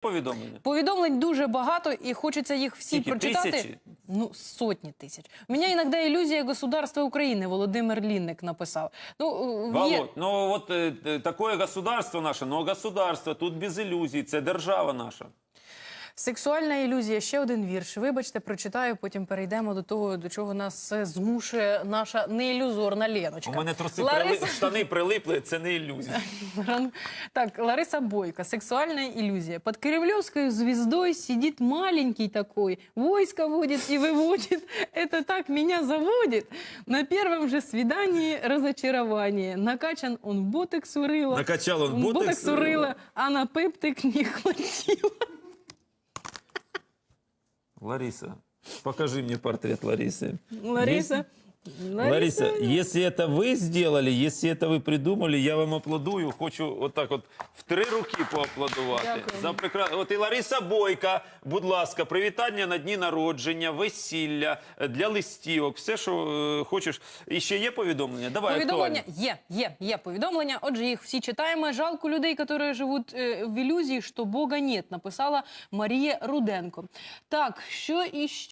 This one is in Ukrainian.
повідомлення? Повідомлень дуже багато, і хочеться їх всі Скільки? прочитати. Тисячі? Ну, сотні тисяч. У мене іноді ілюзія государства України, Володимир Лінник написав. Ну, Володь, є... Ну от е, е, государство наше, но государство, тут без ілюзій, це держава наша. Сексуальна ілюзія, ще один вірш. Вибачте, прочитаю, потім перейдемо до того, до чого нас е, змушує наша неілюзорна Леночка. У мене труси Лариса... прили... штани прилипли, це не ілюзія. Ран- Так, Лариса Бойко. Сексуальная иллюзия. Под Кремлевской звездой сидит маленький такой, войско водит и выводит. Это так меня заводит. На первом же свидании разочарование. Накачан он ботекс урыла. Накачал он ботекс урыла, а на пептик не хватило. Лариса, покажи мне портрет Ларисы. Лариса. Лариса, если это вы сделали, если это вы придумали, я вам аплодую. Хочу отак от в три руки поаплодувати. Дякую. За прекра... От і Лариса Бойка, будь ласка, привітання на дні народження, весілля, е, для листівок, все, що е, хочеш. І ще є повідомлення? Давай Повідомлення актуально. є, є, є повідомлення. Отже, їх всі читаємо. Жалко людей, які живуть е, в ілюзії, що Бога нет, написала Марія Руденко. Так, що іще?